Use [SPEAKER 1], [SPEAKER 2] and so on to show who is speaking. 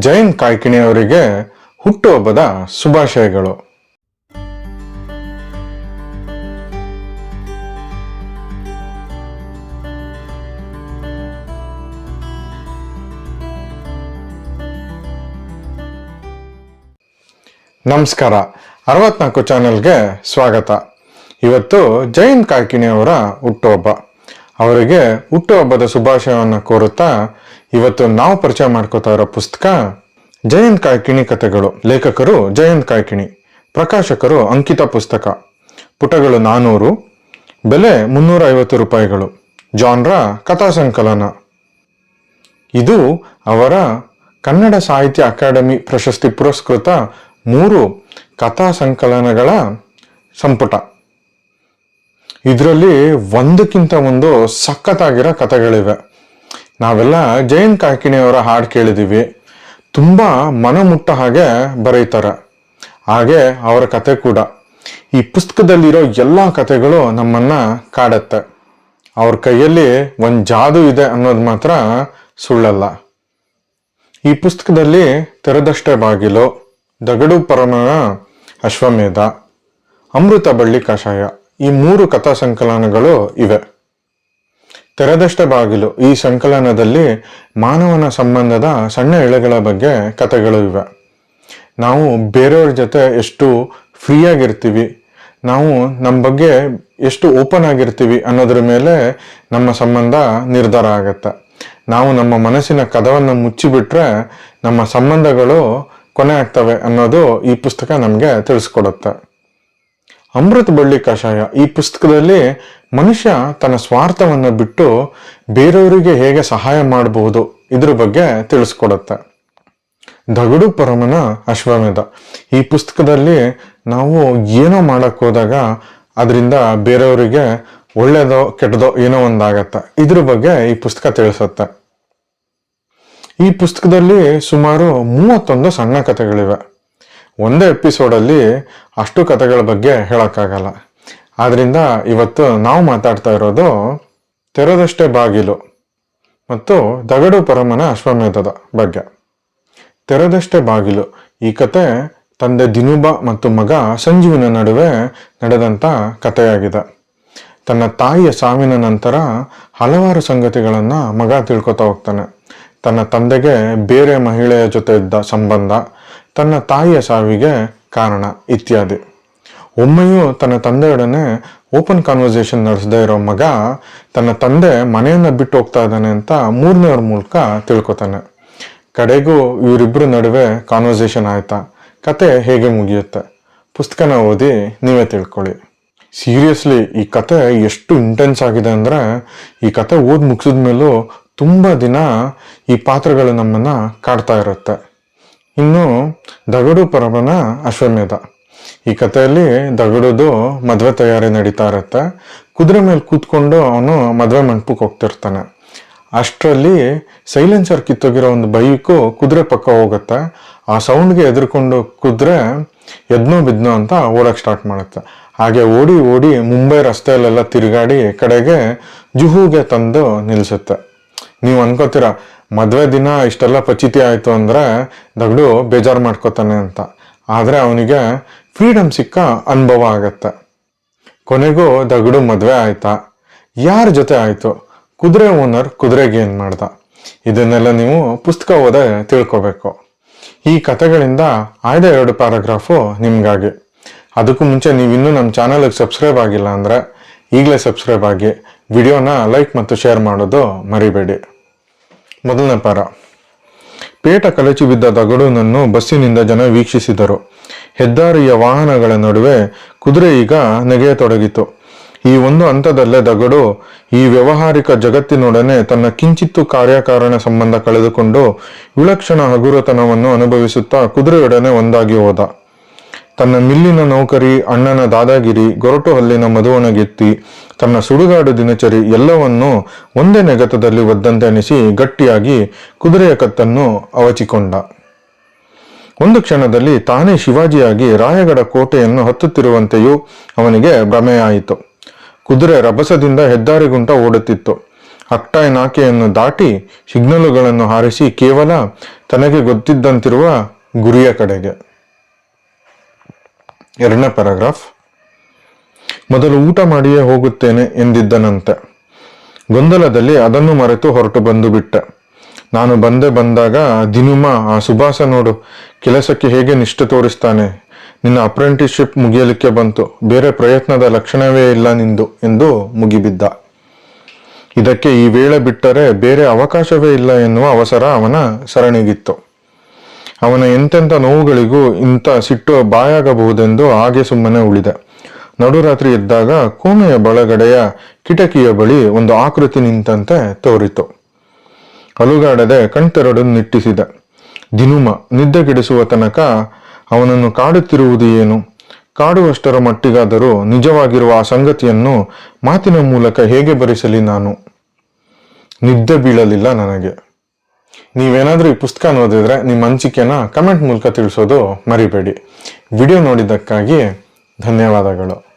[SPEAKER 1] ಜೈನ್ ಕಾಯ್ಕಿಣಿಯವರಿಗೆ ಹುಟ್ಟುಹಬ್ಬದ ಶುಭಾಶಯಗಳು. ನಮಸ್ಕಾರ. ಅರವತ್ನಾಲ್ಕು ಚಾನೆಲ್ಗೆ ಸ್ವಾಗತ. ಇವತ್ತು ಜೈನ್ ಕಾಯ್ಕಿಣಿಯವರ ಹುಟ್ಟುಹಬ್ಬ. ಅವರಿಗೆ ಹುಟ್ಟುಹಬ್ಬದ ಶುಭಾಶಯವನ್ನು ಕೋರುತ್ತಾ ಇವತ್ತು ನಾವು ಪರಿಚಯ ಮಾಡ್ಕೋತಾ ಇರೋ ಪುಸ್ತಕ ಜಯಂತ್ ಕಾಯ್ಕಿಣಿ ಕಥೆಗಳು. ಲೇಖಕರು ಜಯಂತ್ ಕಾಯ್ಕಿಣಿ, ಪ್ರಕಾಶಕರು ಅಂಕಿತ ಪುಸ್ತಕ. ಪುಟಗಳು ನಾನೂರು, ಬೆಲೆ ಮುನ್ನೂರ ಐವತ್ತು ರೂಪಾಯಿಗಳು. ಜಾನ್ರ ಕಥಾ ಸಂಕಲನ. ಇದು ಅವರ ಕನ್ನಡ ಸಾಹಿತ್ಯ ಅಕಾಡೆಮಿ ಪ್ರಶಸ್ತಿ ಪುರಸ್ಕೃತ ಮೂರು ಕಥಾ ಸಂಕಲನಗಳ ಸಂಪುಟ. ಇದರಲ್ಲಿ ಒಂದಕ್ಕಿಂತ ಒಂದು ಸಖತ್ತಾಗಿರೋ ಕಥೆಗಳಿವೆ. ನಾವೆಲ್ಲ ಜೈನ್ ಕಾಕಿಣಿಯವರ ಹಾಡು ತುಂಬ ಮನ ಮನಮುಟ್ಟ ಹಾಗೆ ಬರೀತಾರೆ. ಹಾಗೆ ಅವರ ಕತೆ ಕೂಡ. ಈ ಪುಸ್ತಕದಲ್ಲಿರೋ ಎಲ್ಲ ಕಥೆಗಳು ನಮ್ಮನ್ನ ಕಾಡತ್ತೆ. ಅವ್ರ ಕೈಯಲ್ಲಿ ಒಂದು ಜಾದು ಇದೆ ಅನ್ನೋದು ಮಾತ್ರ ಸುಳ್ಳಲ್ಲ. ಈ ಪುಸ್ತಕದಲ್ಲಿ ತೆರೆದಷ್ಟೇ ಬಾಗಿಲು, ದಗಡು ಪರಮನ ಅಶ್ವಮೇಧ, ಅಮೃತ ಬಳ್ಳಿ ಕಷಾಯ. ಈ ಮೂರು ಕಥಾ ಸಂಕಲನಗಳು ಇವೆ. ತೆರೆದಷ್ಟ ಬಾಗಿಲು ಈ ಸಂಕಲನದಲ್ಲಿ ಮಾನವನ ಸಂಬಂಧದ ಸಣ್ಣ ಎಳೆಗಳ ಬಗ್ಗೆ ಕಥೆಗಳು ಇವೆ. ನಾವು ಬೇರೆಯವ್ರ ಜೊತೆ ಎಷ್ಟು ಫ್ರೀಯಾಗಿರ್ತೀವಿ ನಾವು ನಮ್ಮ ಬಗ್ಗೆ ಎಷ್ಟು ಓಪನ್ ಆಗಿರ್ತೀವಿ ಅನ್ನೋದ್ರ ಮೇಲೆ ನಮ್ಮ ಸಂಬಂಧ ನಿರ್ಧಾರ ಆಗತ್ತೆ. ನಾವು ನಮ್ಮ ಮನಸ್ಸಿನ ಕದವನ್ನು ಮುಚ್ಚಿಬಿಟ್ರೆ ನಮ್ಮ ಸಂಬಂಧಗಳು ಕೊನೆ ಆಗ್ತವೆ ಅನ್ನೋದು ಈ ಪುಸ್ತಕ ನಮಗೆ ತಿಳಿಸ್ಕೊಡುತ್ತೆ. ಅಮೃತ ಬಳ್ಳಿ ಕಷಾಯ ಈ ಪುಸ್ತಕದಲ್ಲಿ ಮನುಷ್ಯ ತನ್ನ ಸ್ವಾರ್ಥವನ್ನು ಬಿಟ್ಟು ಬೇರೆಯವರಿಗೆ ಹೇಗೆ ಸಹಾಯ ಮಾಡಬಹುದು ಇದ್ರ ಬಗ್ಗೆ ತಿಳಿಸ್ಕೊಡುತ್ತೆ. ದಗಡು ಪರಮನ ಅಶ್ವಮೇಧ. ಈ ಪುಸ್ತಕದಲ್ಲಿ ನಾವು ಏನೋ ಮಾಡಕ್ ಹೋದಾಗ ಅದರಿಂದ ಬೇರೆಯವರಿಗೆ ಒಳ್ಳೆಯದೋ ಕೆಟ್ಟದೋ ಏನೋ ಒಂದಾಗತ್ತೆ. ಇದ್ರ ಬಗ್ಗೆ ಈ ಪುಸ್ತಕ ತಿಳಿಸುತ್ತೆ. ಈ ಪುಸ್ತಕದಲ್ಲಿ ಸುಮಾರು ಮೂವತ್ತೊಂದು ಸಣ್ಣ ಕಥೆಗಳಿವೆ. ಒಂದೇ ಎಪಿಸೋಡಲ್ಲಿ ಅಷ್ಟು ಕಥೆಗಳ ಬಗ್ಗೆ ಹೇಳೋಕ್ಕಾಗಲ್ಲ. ಆದ್ದರಿಂದ ಇವತ್ತು ನಾವು ಮಾತಾಡ್ತಾ ಇರೋದು ತೆರೆದಷ್ಟೇ ಬಾಗಿಲು ಮತ್ತು ದಗಡು ಪರಮನ ಅಶ್ವಮೇಧದ ಬಗ್ಗೆ. ತೆರೆದಷ್ಟೇ ಬಾಗಿಲು ಈ ಕತೆ ತಂದೆ ದಿನುಬ ಮತ್ತು ಮಗ ಸಂಜೀವನ ನಡುವೆ ನಡೆದಂತ ಕಥೆಯಾಗಿದೆ. ತನ್ನ ತಾಯಿಯ ಸಾವಿನ ನಂತರ ಹಲವಾರು ಸಂಗತಿಗಳನ್ನು ಮಗ ತಿಳ್ಕೊತಾ ಹೋಗ್ತಾನೆ. ತನ್ನ ತಂದೆಗೆ ಬೇರೆ ಮಹಿಳೆಯ ಜೊತೆ ಇದ್ದ ಸಂಬಂಧ ತನ್ನ ತಾಯಿಯ ಸಾವಿಗೆ ಕಾರಣ ಇತ್ಯಾದಿ. ಒಮ್ಮೆಯೂ ತನ್ನ ತಂದೆಯೊಡನೆ ಓಪನ್ ಕಾನ್ವರ್ಸೇಷನ್ ನಡೆಸದೇ ಇರೋ ಮಗ ತನ್ನ ತಂದೆ ಮನೆಯನ್ನು ಬಿಟ್ಟು ಹೋಗ್ತಾ ಇದ್ದಾನೆ ಅಂತ ಮೂರನೇವ್ರ ಮೂಲಕ ತಿಳ್ಕೊತಾನೆ. ಕಡೆಗೂ ಇವರಿಬ್ಬರ ನಡುವೆ ಕಾನ್ವರ್ಸೇಷನ್ ಆಯ್ತಾ? ಕತೆ ಹೇಗೆ ಮುಗಿಯುತ್ತೆ? ಪುಸ್ತಕನ ಓದಿ ನೀವೇ ತಿಳ್ಕೊಳ್ಳಿ. ಸೀರಿಯಸ್ಲಿ ಈ ಕತೆ ಎಷ್ಟು ಇಂಟೆನ್ಸ್ ಆಗಿದೆ ಅಂದರೆ ಈ ಕತೆ ಓದಿ ಮುಗಿಸಿದ ತುಂಬ ತುಂಬಾ ದಿನ ಈ ಪಾತ್ರಗಳು ನಮ್ಮನ್ನು ಕಾಡ್ತಾ ಇರುತ್ತೆ. ಇನ್ನು ದಗಡು ಪರಮನ ಅಶ್ವಮೇಧ. ಈ ಕಥೆಯಲ್ಲಿ ದಗಡುದು ಮದುವೆ ತಯಾರಿ ನಡೀತಾ ಇರುತ್ತೆ. ಕುದುರೆ ಮೇಲೆ ಕೂತ್ಕೊಂಡು ಅವನು ಮದುವೆ ಮಂಟಪಕ್ಕೆ ಹೋಗ್ತಿರ್ತಾನೆ. ಅಷ್ಟರಲ್ಲಿ ಸೈಲೆನ್ಸರ್ ಕಿತ್ತೋಗಿರೋ ಒಂದು ಬೈಕು ಕುದುರೆ ಪಕ್ಕ ಹೋಗುತ್ತೆ. ಆ ಸೌಂಡ್ಗೆ ಎದುರುಕೊಂಡು ಕುದುರೆ ಎದ್ನೋ ಬಿದ್ನೋ ಅಂತ ಓಡಕ್ಕೆ ಸ್ಟಾರ್ಟ್ ಮಾಡುತ್ತೆ. ಹಾಗೆ ಓಡಿ ಓಡಿ ಮುಂಬೈ ರಸ್ತೆಯಲ್ಲೆಲ್ಲ ತಿರುಗಾಡಿ ಕಡೆಗೆ ಜುಹುಗೆ ತಂದು ನಿಲ್ಸುತ್ತೆ. ನೀವು ಅನ್ಕೋತೀರ, ಮದುವೆ ದಿನ ಇಷ್ಟೆಲ್ಲ ಪಚಿತಿ ಆಯ್ತು ಅಂದ್ರೆ ದಗಡು ಬೇಜಾರು ಮಾಡ್ಕೋತಾನೆ ಅಂತ. ಆದ್ರೆ ಅವನಿಗೆ ಫ್ರೀಡಮ್ ಸಿಕ್ಕ ಅನುಭವ ಆಗತ್ತೆ. ಕೊನೆಗೂ ದಗಡು ಮದುವೆ ಆಯ್ತಾ? ಯಾರ ಜೊತೆ ಆಯ್ತು? ಕುದುರೆ ಓನರ್ ಕುದುರೆಗೆ ಏನ್ ಮಾಡ್ದ? ಇದನ್ನೆಲ್ಲ ನೀವು ಪುಸ್ತಕ ಓದ ತಿಳ್ಕೊಬೇಕು. ಈ ಕಥೆಗಳಿಂದ ಆಯ್ದ ಎರಡು ಪ್ಯಾರಾಗ್ರಾಫು ನಿಮಗಾಗಿ. ಅದಕ್ಕೂ ಮುಂಚೆ ನೀವು ಇನ್ನೂ ನಮ್ಮ ಚಾನಲ್ಗೆ ಸಬ್ಸ್ಕ್ರೈಬ್ ಆಗಿಲ್ಲ ಅಂದ್ರೆ ಈಗಲೇ ಸಬ್ಸ್ಕ್ರೈಬ್ ಆಗಿ. ವಿಡಿಯೋನ ಲೈಕ್ ಮತ್ತು ಶೇರ್ ಮಾಡೋದು ಮರಿಬೇಡಿ. ಮೊದಲನೇ ಪಾರ. ಪೇಟ ಕಳಚಿ ಬಿದ್ದ ದಗಡುನನ್ನು ಬಸ್ಸಿನಿಂದ ಜನ ವೀಕ್ಷಿಸಿದರು. ಹೆದ್ದಾರಿಯ ವಾಹನಗಳ ನಡುವೆ ಕುದುರೆ ಈಗ ನೆಗೆಯತೊಡಗಿತು ಈ ಒಂದು ಹಂತದಲ್ಲೇ ದಗಡು ಈ ವ್ಯವಹಾರಿಕ ಜಗತ್ತಿನೊಡನೆ ತನ್ನ ಕಿಂಚಿತ್ತು ಕಾರ್ಯಕಾರಣ ಸಂಬಂಧ ಕಳೆದುಕೊಂಡು ವಿಲಕ್ಷಣ ಹಗುರತನವನ್ನು ಅನುಭವಿಸುತ್ತಾ ಕುದುರೆಯೊಡನೆ ಒಂದಾಗಿ ಹೋದ. ತನ್ನ ಮಿಲ್ಲಿನ ನೌಕರಿ, ಅಣ್ಣನ ದಾದಾಗಿರಿ, ಗೊರಟು ಹಲ್ಲಿನ ಮಧುವನಗೆತ್ತಿ ತನ್ನ ಸುಡುಗಾಡು ದಿನಚರಿ ಎಲ್ಲವನ್ನೂ ಒಂದೇ ನೆಗತದಲ್ಲಿ ಒದ್ದಂತೆ ಅನಿಸಿ ಗಟ್ಟಿಯಾಗಿ ಕುದುರೆಯ ಕತ್ತನ್ನು ಅವಚಿಕೊಂಡ. ಒಂದು ಕ್ಷಣದಲ್ಲಿ ತಾನೇ ಶಿವಾಜಿಯಾಗಿ ರಾಯಗಡ ಕೋಟೆಯನ್ನು ಹತ್ತುತ್ತಿರುವಂತೆಯೂ ಅವನಿಗೆ ಭ್ರಮೆಯಾಯಿತು. ಕುದುರೆ ರಭಸದಿಂದ ಹೆದ್ದಾರಿಗುಂಟ ಓಡುತ್ತಿತ್ತು. ಅಕ್ಟಾಯ್ ನಾಕೆಯನ್ನು ದಾಟಿ ಸಿಗ್ನಲುಗಳನ್ನು ಹಾರಿಸಿ ಕೇವಲ ತನಗೆ ಗೊತ್ತಿದ್ದಂತಿರುವ ಗುರಿಯ ಕಡೆಗೆ. ಎರಡನೇ ಪ್ಯಾರಾಗ್ರಾಫ್. ಮೊದಲು ಊಟ ಮಾಡಿಯೇ ಹೋಗುತ್ತೇನೆ ಎಂದಿದ್ದನಂತೆ. ಗೊಂದಲದಲ್ಲಿ ಅದನ್ನು ಮರೆತು ಹೊರಟು ಬಂದು ಬಿಟ್ಟೆ. ನಾನು ಬಂದೆ ಬಂದಾಗ, ದಿನುಮ, ಆ ಸುಭಾಸ ನೋಡು, ಕೆಲಸಕ್ಕೆ ಹೇಗೆ ನಿಷ್ಠೆ ತೋರಿಸ್ತಾನೆ? ನಿನ್ನ ಅಪ್ರೆಂಟಿಸ್ಶಿಪ್ ಮುಗಿಯಲಿಕ್ಕೆ ಬಂತು. ಬೇರೆ ಪ್ರಯತ್ನದ ಲಕ್ಷಣವೇ ಇಲ್ಲ ನಿಂದು ಎಂದು ಮುಗಿಬಿದ್ದ. ಇದಕ್ಕೆ ಈ ವೇಳೆ ಬಿಟ್ಟರೆ ಬೇರೆ ಅವಕಾಶವೇ ಇಲ್ಲ ಎನ್ನುವ ಅವಸರ ಅವನ ಸರಣಿಗಿತ್ತು. ಅವನ ಎಂತೆಂಥ ನೋವುಗಳಿಗೂ ಇಂಥ ಸಿಟ್ಟು ಬಾಯಾಗಬಹುದೆಂದು ಹಾಗೆ ಸುಮ್ಮನೆ ಉಳಿದೆ. ನಡುರಾತ್ರಿ ಎದ್ದಾಗ ಕೋಣೆಯ ಬಳಗಡೆಯ ಕಿಟಕಿಯ ಬಳಿ ಒಂದು ಆಕೃತಿ ನಿಂತಂತೆ ತೋರಿತು. ಅಲುಗಾಡದೆ ಕಣ್ತೆರಡು ನಿಟ್ಟಿಸಿದ. ದಿನುಮ ನಿದ್ದೆಗೆಡಿಸುವ ತನಕ ಅವನನ್ನು ಕಾಡುತ್ತಿರುವುದು ಏನು? ಕಾಡುವಷ್ಟರ ಮಟ್ಟಿಗಾದರೂ ನಿಜವಾಗಿರುವ ಆ ಸಂಗತಿಯನ್ನು ಮಾತಿನ ಮೂಲಕ ಹೇಗೆ ಬರಿಸಲಿ ನಾನು? ನಿದ್ದೆ ಬೀಳಲಿಲ್ಲ ನನಗೆ. ನೀವೇನಾದರೂ ಈ ಪುಸ್ತಕ ಓದಿದ್ರೆ ನಿಮ್ಮ ಅನಿಸಿಕೆನ ಕಮೆಂಟ್ ಮೂಲಕ ತಿಳಿಸೋದು ಮರಿಬೇಡಿ. ವಿಡಿಯೋ ನೋಡಿದ್ದಕ್ಕಾಗಿ ಧನ್ಯವಾದಗಳು.